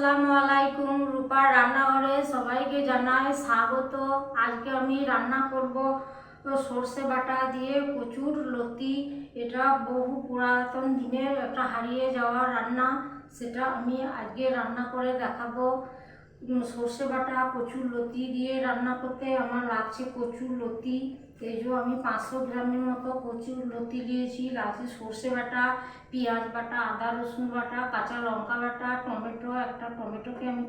আসসালামু আলাইকুম। রূপার রান্নাঘরে সবাইকে জানাই স্বাগত। আজকে আমি রান্না করব সর্ষে বাটা দিয়ে প্রচুর লতি। এটা বহু পুরাতন দিনের একটা হারিয়ে যাওয়া রান্না। সেটা আমি আজকে রান্না করে দেখাবো। সর্ষে বাটা, কচুর লতি দিয়ে রান্না করতে আমার লাগছে কচুর লতি। এই যে আমি পাঁচশো গ্রামের মতো কচুর লতি দিয়েছি। লাগছে সর্ষে বাটা, পেঁয়াজ বাটা, আদা, রসুন বাটা, কাঁচা লঙ্কা বাটা, টমেটো, একটা টমেটোকে আমি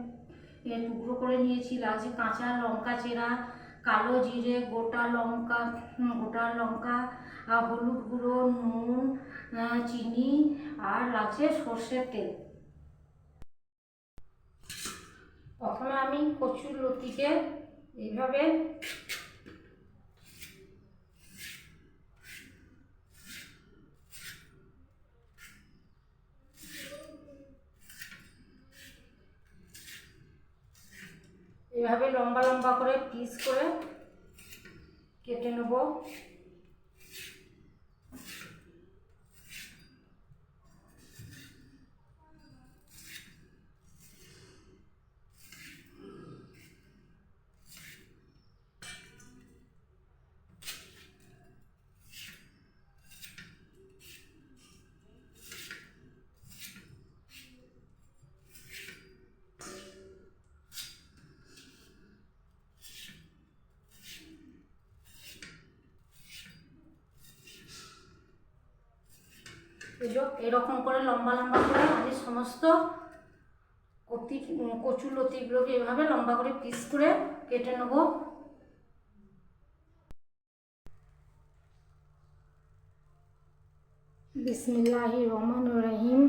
টুকরো করে নিয়েছি। লাগছে কাঁচা লঙ্কা চেরা, কালো জিরে, গোটা লঙ্কা গোটা লঙ্কা হলুদ গুঁড়ো, নুন চিনি, আর লাগছে সর্ষের তেল প্রথমে আমি কচুর লতিকে এইভাবে এভাবে লম্বা লম্বা করে পিস করে কেটে নেব। এই এরকম করে লম্বা লম্বা করে আমি সমস্ত কতি, কচু লতিগুলোকে এভাবে লম্বা করে পিস করে কেটে নেব। বিসমিল্লাহি রহমান রহিম।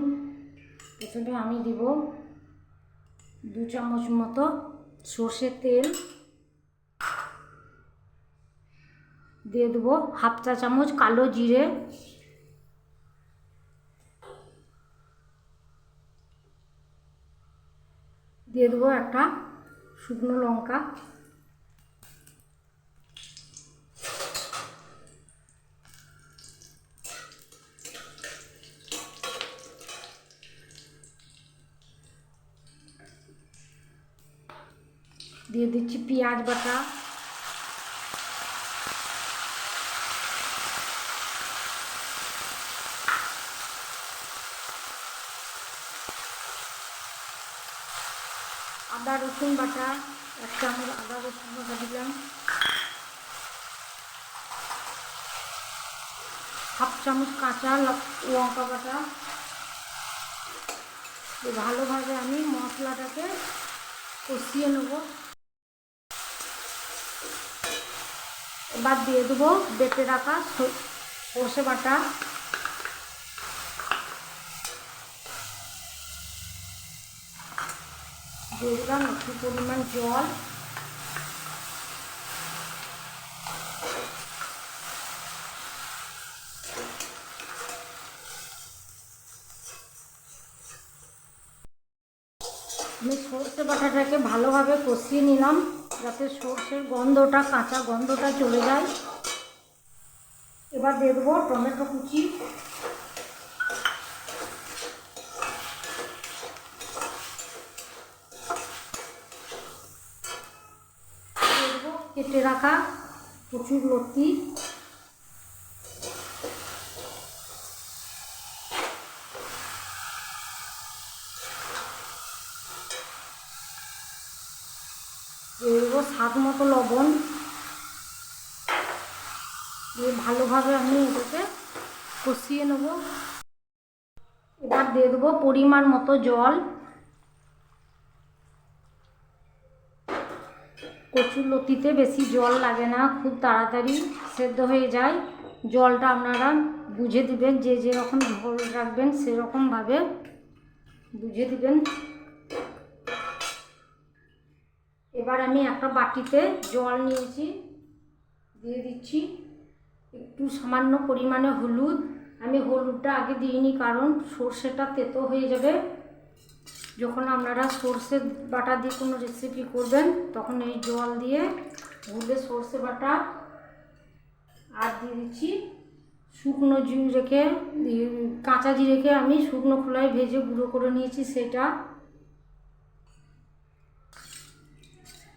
প্রথমে আমি দিব দু চামচ মতো সর্ষের তেল। দিয়ে দেবো হাফ চা চামচ কালো জিরে দিয়ে দেবো একটা শুকনো লঙ্কা। দিয়ে দিচ্ছি পেঁয়াজ বাটা। আদা, রসুন বাটা, এক চামচ আদা, রসুন বাটা দিলাম। হাফ চামচ কাঁচা লঙ্কা বাটা। ভালোভাবে আমি মশলাটাকে কষিয়ে নেব। এবার দিয়ে দেবো বেটে রাখা সর্ষে বাটা। দিয়ে একটু পরিমাণ জল। আমি সর্ষে বাটাটাকে ভালোভাবে কষিয়ে নিলাম, যাতে সর্ষের গন্ধটা, কাঁচা গন্ধটা চলে যায়। এবার দিয়ে দেবো টমেটো কুচি দিয়ে দেবো কেটে রাখা প্রচুর লতি। দেবো স্বাদ মতো লবণ। দিয়ে ভালোভাবে আমি এটাকে কষিয়ে নেব। এবার দিয়ে দেবো পরিমাণ মতো জল। কচুর লতিতে বেশি জল লাগে না, খুব তাড়াতাড়ি সেদ্ধ হয়ে যায়। জলটা আপনারা বুঝে দিবেন, যে যেরকম ঝোল রাখবেন সেরকমভাবে বুঝে দিবেন। এবার আমি একটা বাটিতে জল নিয়েছি, দিয়ে দিচ্ছি। একটু সামান্য পরিমাণে হলুদ। আমি হলুদটা আগে দিইনি, কারণ সর্ষেটা তেতো হয়ে যাবে। যখন আপনারা সর্ষে বাটা দিয়ে কোনো রেসিপি করবেন, তখন এই জল দিয়ে গুলে সর্ষে বাটা আর দিয়ে দিচ্ছি। শুকনো রেখে কাঁচা জিরেকে আমি শুকনো খোলায় ভেজে গুঁড়ো করে নিয়েছি সেটা।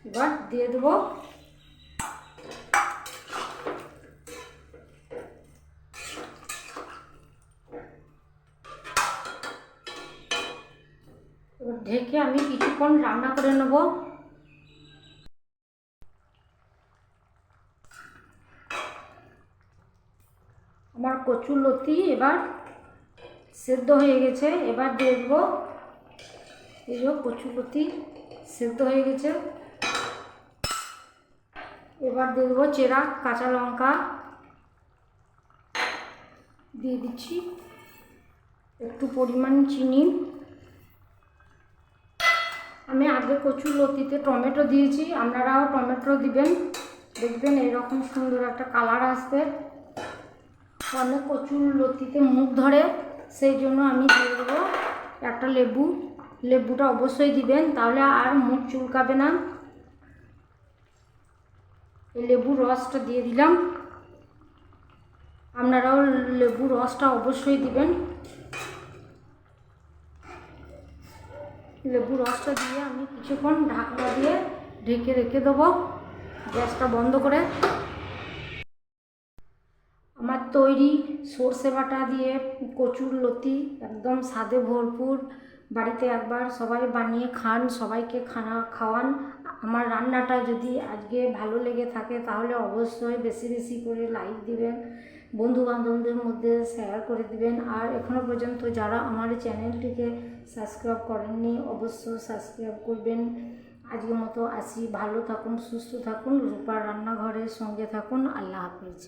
এবার দিয়ে দেবো ঢেকে আমি কিছুক্ষণ রান্না করে নেব। আমার কচুর লতি এবার সেদ্ধ হয়ে গেছে, এবার দিয়ে দেবো এই যে কচুর লতি সেদ্ধ হয়ে গেছে। এবার দিয়ে দেবো চেরা, কাঁচা লঙ্কা দিয়ে দিচ্ছি। একটু পরিমাণ চিনি আমি আগে কচুর লতিতে টমেটো দিয়েছি। আপনারাও টমেটো দিবেন। দেখবেন এরকম সুন্দর একটা কালার আসবে। অনেক কচুর লতিতে মুখ ধরে, সেই জন্য আমি দিয়ে দেবো একটা লেবু। লেবুটা অবশ্যই দিবেন, তাহলে আর মুখ চুলকাবে না। এই লেবুর রসটা দিয়ে দিলাম। আপনারাও লেবুর রসটা অবশ্যই দিবেন। লেবু রসটা দিয়ে আমি কিছুক্ষণ ঢাকনা দিয়ে ঢেকে রেখে দেবো। গ্যাসটা বন্ধ করে। আমার তৈরি সর্ষে বাটা দিয়ে কচুর লতি একদম স্বাদে ভরপুর। বাড়িতে একবার সবাই বানিয়ে খান, সবাইকে খানা খাওয়ান। আমার রান্নাটা যদি আজকে ভালো লেগে থাকে তাহলে অবশ্যই বেশি বেশি করে লাইক দিবেন বন্ধু বান্ধবদের মধ্যে শেয়ার করে দিবেন। আর এখনও পর্যন্ত যারা আমার চ্যানেলটিকে সাবস্ক্রাইব করেননি, অবশ্যই সাবস্ক্রাইব করবেন। আজকের মতো আসি। ভালো থাকুন, সুস্থ থাকুন। রূপার রান্নাঘরের সঙ্গে থাকুন। আল্লাহ হাফিজ।